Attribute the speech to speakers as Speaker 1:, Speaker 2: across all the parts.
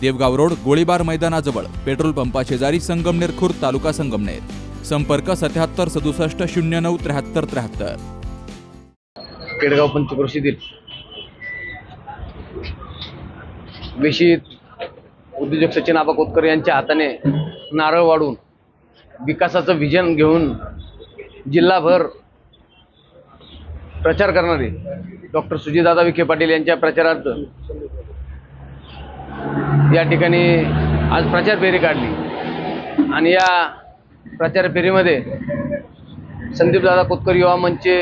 Speaker 1: Devgaon road गोळीबार मैदानाजवळ petrol पंपा शेजारी संगमनेर खुर्द तालुका संगमनेर. संपर्क सत्याहत्तर सदुसष्ट शून्य नऊ त्र्याहत्तर त्र्याहत्तर.
Speaker 2: केडगाव पंचक्रोशीतील वेशीत उद्योजक सचिन आबा कोतकर यांच्या हाताने नारळ वाढून विकासाचं विजन घेऊन जिल्हाभर प्रचार करणारे डॉक्टर सुजितदादा विखे पाटील यांच्या प्रचारार्थ या ठिकाणी आज प्रचार फेरी काढली. आणि या प्रचार फेरीमध्ये संदीपदादा कोतकर युवा मंचचे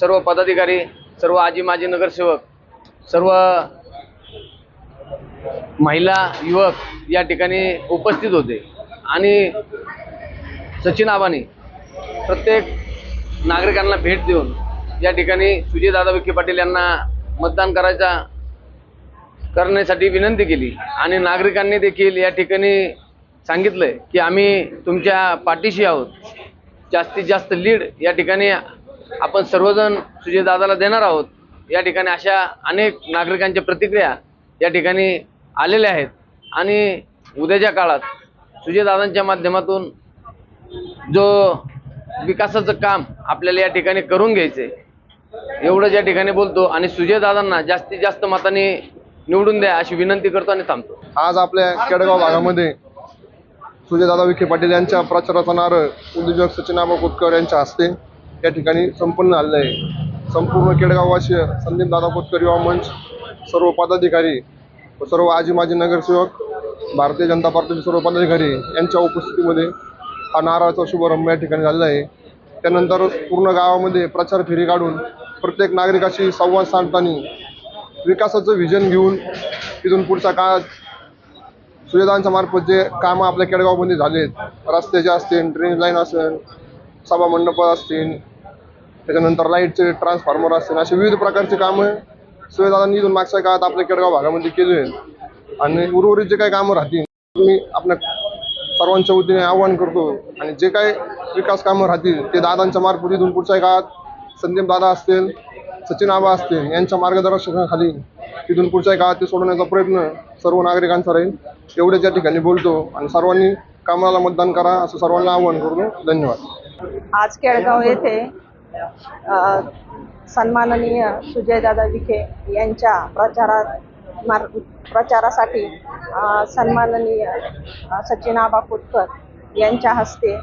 Speaker 2: सर्व पदाधिकारी सर्व आजी माजी नगरसेवक सर्व महिला युवक या ठिकाणी उपस्थित होते. आणि सचिन आबानी प्रत्येक नागरिकांना भेट देऊन या ठिकाणी सुजयदादा विखे पाटील यांना मतदान करायचा करण्यासाठी विनंती केली. आणि नागरिकांनी देखील या ठिकाणी सांगितलंय की आम्ही तुमच्या पाठीशी आहोत. जास्तीत जास्त लीड या ठिकाणी आपण सर्वजण सुजयदादाला देणार आहोत. या ठिकाणी अशा अनेक नागरिकांच्या प्रतिक्रिया या ठिकाणी आलेल्या आहेत. आणि उद्याच्या काळात सुजयदादांच्या माध्यमातून जो विकासाचं काम आपल्याला या ठिकाणी करून घ्यायचं आहे एवढंच या ठिकाणी बोलतो. आणि सुजयदादांना जास्तीत जास्त मताने निवडून द्या अशी विनंती करतो आणि थांबतो.
Speaker 3: आज आपल्या केडगाव भागामध्ये सुजयदादा विखे पाटील यांच्या प्रचाराचा नारळ उद्योजक सचिनाबा कोतकर यांच्या हस्ते या ठिकाणी संपन्न झालेलं आहे. संपूर्ण केडगाववासी संदीपदादा कोतकर युवा मंच सर्व पदाधिकारी व सर्व आजी माजी नगरसेवक भारतीय जनता पार्टीचे सर्व पदाधिकारी यांच्या उपस्थितीमध्ये हा नारळाचा शुभारंभ या ठिकाणी झालेला आहे. त्यानंतर पूर्ण गावामध्ये प्रचार फेरी काढून प्रत्येक नागरिकाशी संवाद साधताना विकासाचं व्हिजन घेऊन तिथून पुढचा काळात सुविधांच्या मार्फत जे कामं आपल्या केडगावमध्ये झालेत रस्त्याचे असतील ड्रेन लाईन असेल सभा मंडप असतील त्याच्यानंतर लाईटचे ट्रान्सफॉर्मर असतील असे विविध प्रकारचे कामं सुविधांनी इथून मागच्या काळात आपल्या केडगाव भागामध्ये केले आहेत. आणि उर्वरित जे काही कामं राहतील मी आपल्या सर्वांच्या वतीने आवाहन करतो. आणि जे काही विकास कामं राहतील ते दादांच्या मार्फत इथून पुढच्या काळात संदीप दादा असतील सचिन आबा असतील यांच्या मार्गदर्शनाखाली तिथून पुढच्या काळात ते सोडवण्याचा प्रयत्न सर्व नागरिकांचा राहील. एवढेच या ठिकाणी बोलतो आणि सर्वांनी कामाला मतदान करा असं सर्वांना आवाहन करतो धन्यवाद.
Speaker 4: आज केळगाव येथे सन्माननीय सुजयदादा विखे यांच्या प्रचारात मार प्रचारासाठी सन्माननीय सचिन आबा कोतकर यांच्या हस्ते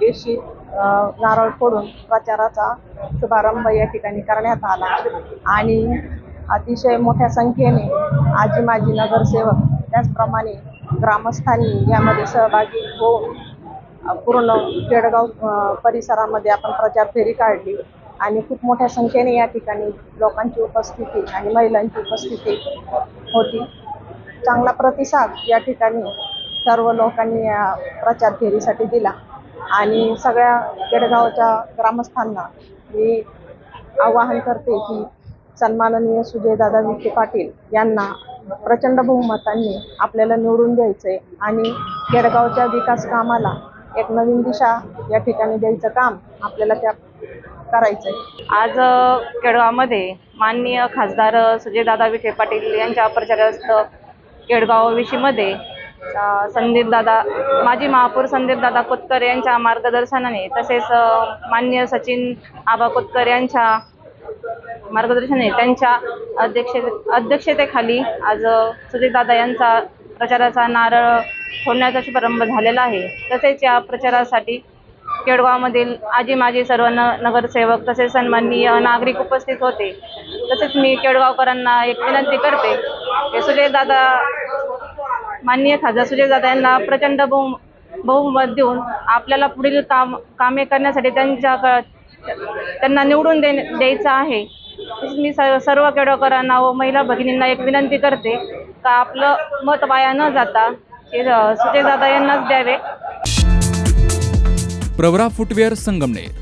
Speaker 4: देशी नारळ फोडून प्रचाराचा शुभारंभ या ठिकाणी करण्यात आला. आणि अतिशय मोठ्या संख्येने आजी माजी नगरसेवक त्याचप्रमाणे ग्रामस्थांनी यामध्ये सहभागी होऊन पूर्ण केडगाव परिसरामध्ये आपण प्रचार फेरी काढली. आणि खूप मोठ्या संख्येने या ठिकाणी लोकांची उपस्थिती आणि महिलांची उपस्थिती होती. चांगला प्रतिसाद या ठिकाणी सर्व लोकांनी या प्रचार फेरीसाठी दिला. आणि सगळ्या केडगावच्या ग्रामस्थांना मी आवाहन करते की सन्माननीय सुजयदादा विखे पाटील यांना प्रचंड बहुमतांनी आपल्याला निवडून द्यायचंय आणि केडगावच्या विकास कामाला एक नवीन दिशा या ठिकाणी द्यायचं काम आपल्याला त्या करायचंय.
Speaker 5: आज केडगावमध्ये माननीय खासदार सुजयदादा विखे पाटील यांच्या प्रचारार्थ केडगाव विषयीमध्ये संदीपदादा माजी महापौर संदीपदादा कोतकर यांच्या मार्गदर्शनाने तसेच मान्य सचिन आबा कोतकर यांच्या मार्गदर्शनाने त्यांच्या अध्यक्षे अध्यक्षतेखाली आज अ, यांचा प्रचाराचा नारळ फोडण्याचा शुभारंभ झालेला आहे. तसेच या प्रचारासाठी केडगावमधील आजी माजी सर्व न नगरसेवक तसेच सन्माननीय नागरिक उपस्थित होते. तसेच मी केडगावकरांना एक विनंती करते की सुजयदादा माननीय खासदार सुजयदादा यांना प्रचंड बहु बहुमत देऊन आपल्याला पुढील काम कामे करण्यासाठी त्यांच्या त्यांना निवडून दे द्यायचं आहे. मी सर्व सर्व व महिला भगिनींना एक विनंती करते का आपलं मत वाया न जाता हे अ, सुजयदादा यांनाच द्यावे.
Speaker 1: प्रवरा फुटवेअर संगमनेर.